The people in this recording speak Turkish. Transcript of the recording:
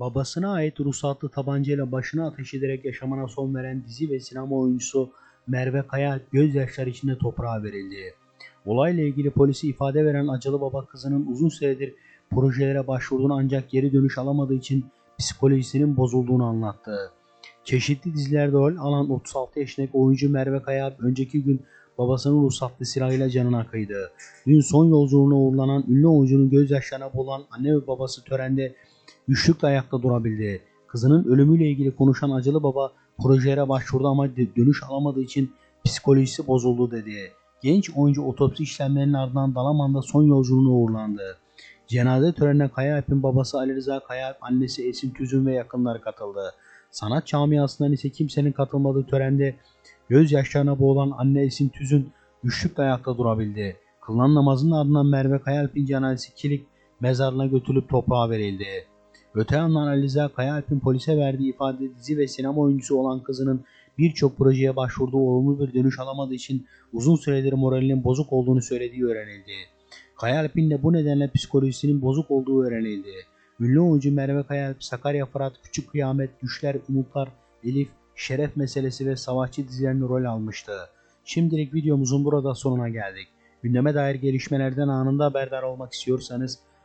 Babasına ait ruhsatlı tabancayla başına ateş ederek yaşamına son veren dizi ve sinema oyuncusu Merve Kaya gözyaşları içinde toprağa verildi. Olayla ilgili polisi ifade veren acılı baba kızının uzun süredir projelere başvurduğunu ancak geri dönüş alamadığı için psikolojisinin bozulduğunu anlattı. Çeşitli dizilerde rol alan 36 yaşındaki oyuncu Merve Kaya önceki gün babasının ruhsatlı silahıyla canına kıydı. Dün son yolculuğuna uğurlanan ünlü oyuncunun gözyaşlarına boğulan anne ve babası törende güçlükle ayakta durabildi. Kızının ölümüyle ilgili konuşan acılı baba projelere başvurdu ama dö- dönüş alamadığı için psikolojisi bozuldu dedi. Genç oyuncu otopsi işlemlerinin ardından Dalaman'da son yolculuğuna uğurlandı. Cenaze törenine Kaya Alp'in babası Ali Rıza Kaya annesi Esin Tüzün ve yakınları katıldı. Sanat camiasından ise kimsenin katılmadığı törende gözyaşlarına boğulan anne Esin Tüzün güçlükle ayakta durabildi. Kılınan namazın ardından Merve Kayalp'in cenazesi Kilik mezarına götürülüp toprağa verildi. Öte yandan Ali Rıza Kayalp'in polise verdiği ifade dizi ve sinema oyuncusu olan kızının birçok projeye başvurduğu olumlu bir dönüş alamadığı için uzun süredir moralinin bozuk olduğunu söylediği öğrenildi. Kayalp'in de bu nedenle psikolojisinin bozuk olduğu öğrenildi. Ünlü oyuncu Merve Kayalp, Sakarya Fırat, Küçük Kıyamet, Düşler, Umutlar, Elif, Şeref Meselesi ve Savaşçı dizilerinde rol almıştı. Şimdilik videomuzun burada sonuna geldik. Gündeme dair gelişmelerden anında haberdar olmak istiyorsanız